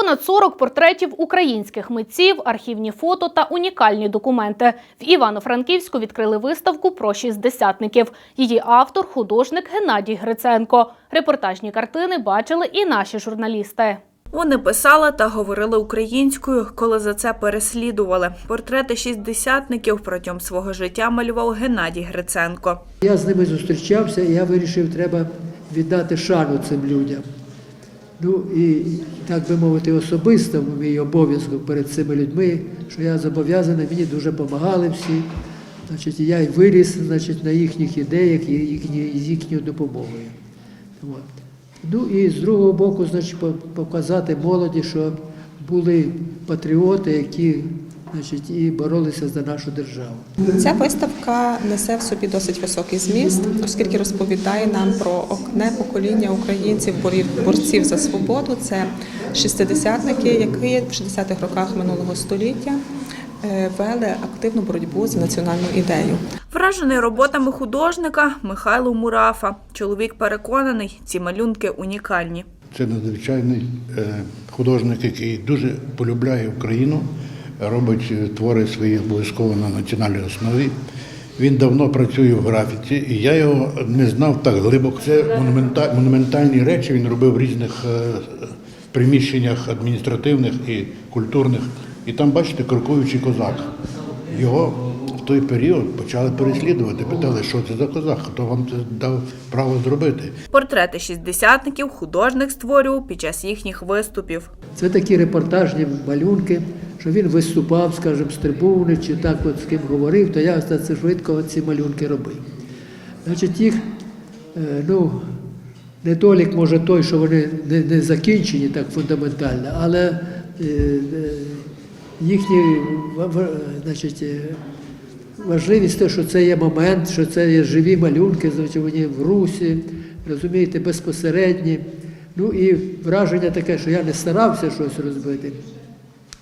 Понад 40 портретів українських митців, архівні фото та унікальні документи. В Івано-Франківську відкрили виставку про шістдесятників. Її автор – художник Геннадій Гриценко. Репортажні картини бачили і наші журналісти. Вони писали та говорили українською, коли за це переслідували. Портрети шістдесятників протягом свого життя малював Геннадій Гриценко. Я з ними зустрічався, і я вирішив, треба віддати шану цим людям. Ну і так би мовити, особисто мій обов'язок перед цими людьми, що я зобов'язаний, мені дуже допомагали всі. Значить, я й виріс значить, на їхніх ідеях і їхні, з їхньою допомогою. От. Ну і з другого боку, значить, показати молоді, що були патріоти, які значить, і боролися за нашу державу. Ця виставка несе в собі досить високий зміст, оскільки розповідає нам про одне покоління українців, борів- борців за свободу. Це шістидесятники, які в 60-х роках минулого століття е, вели активну боротьбу за національну ідею. Вражений роботами художника Михайло Мурафа. Чоловік переконаний, ці малюнки унікальні. Це надзвичайний е, художник, який дуже полюбляє Україну, робить е, твори свої обов'язково на національній основі. Він давно працює в графіці, і я його не знав так глибоко. Це монумента- монументальні речі він робив в різних е, приміщеннях адміністративних і культурних. І там, бачите, крокуючий козак. Його в той період почали переслідувати, питали, що це за козак, хто вам це дав право зробити. Портрети шістдесятників художник створював під час їхніх виступів. Це такі репортажні малюнки, що він виступав, скажімо, з трибуни, чи так от з ким говорив, то я це швидко ці малюнки робив. Значить, їх, е, ну, недолік може той, що вони не, не закінчені так фундаментально, але е, е, їхні важливість те, що це є момент, що це є живі малюнки, значить, вони в русі, розумієте, безпосередні. Ну і враження таке, що я не старався щось розбити,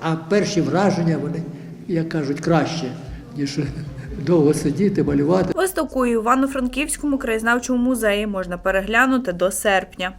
а перші враження вони, як кажуть, краще, ніж довго сидіти, малювати. Виставку у Івано-Франківському краєзнавчому музеї можна переглянути до серпня.